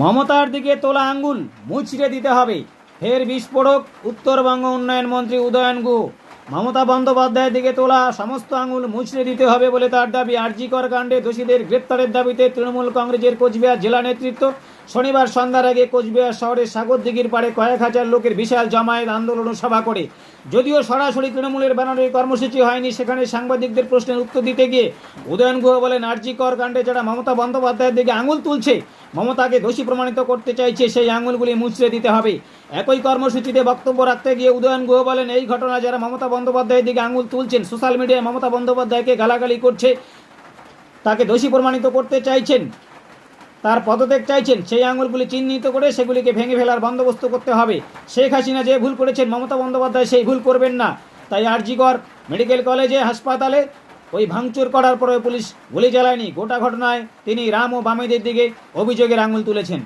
মমতার দিকে তোলা আঙ্গুল মুচড়ে দিতে হবে। ফের বিস্ফোরক, উত্তরবঙ্গ উন্নয়ন মন্ত্রী উদয়ন গু। মমতা বন্দ্যোপাধ্যায়ের দিকে তোলা সমস্ত আঙুল মুচড়ে দিতে হবে বলে তার দাবি। আরজিকর কাণ্ডে দোষীদের গ্রেপ্তারের দাবিতে তৃণমূল কংগ্রেসের কোচবিহার জেলা নেতৃত্ব শনিবার সন্ধ্যার আগে কোচবিহার শহরের সাগর দিঘির পাড়ে কয়েক হাজার লোকের বিশাল জমায়েত আন্দোলন সভা করে। যদিও সরাসরি তৃণমূলের ব্যানারে কর্মসূচি হয়নি, সেখানে সাংবাদিকদের প্রশ্নের উত্তর দিতে গিয়ে উদয়ন গুহ বলেন আরজিকর কাণ্ডে যারা মমতা বন্দ্যোপাধ্যায়ের দিকে আঙুল তুলছে, মমতাকে দোষী প্রমাণিত করতে চাইছে, সেই আঙুলগুলি মুচড়ে দিতে হবে। একই কর্মসূচিতে বক্তব্য রাখতে গিয়ে উদয়ন গুহ বলেন, এই ঘটনা যারা মমতা বন্দ্যোপাধ্যায়ের দিকে আঙুল তুলছেন, সোশ্যাল মিডিয়ায় মমতা বন্দ্যোপাধ্যায়কে গালাগালি করছে, তাকে দোষী প্রমাণিত করতে চাইছেন। তার পদত্যাগ চাইছেন, সেই আঙুলগুলি চিহ্নিত করে সেগুলিকে ভেঙে ফেলার বন্দোবস্ত করতে হবে। শেখ হাসিনা যে ভুল করেছেন, মমতা বন্দ্যোপাধ্যায় সেই ভুল করবেন না। তাই আরজিগর মেডিকেল কলেজে, হাসপাতালে ওই ভাঙচুর করার পরে পুলিশ গুলি চালায়নি। গোটা ঘটনায় তিনি রাম ও বামেদের দিকে অভিযোগের আঙুল তুলেছেন।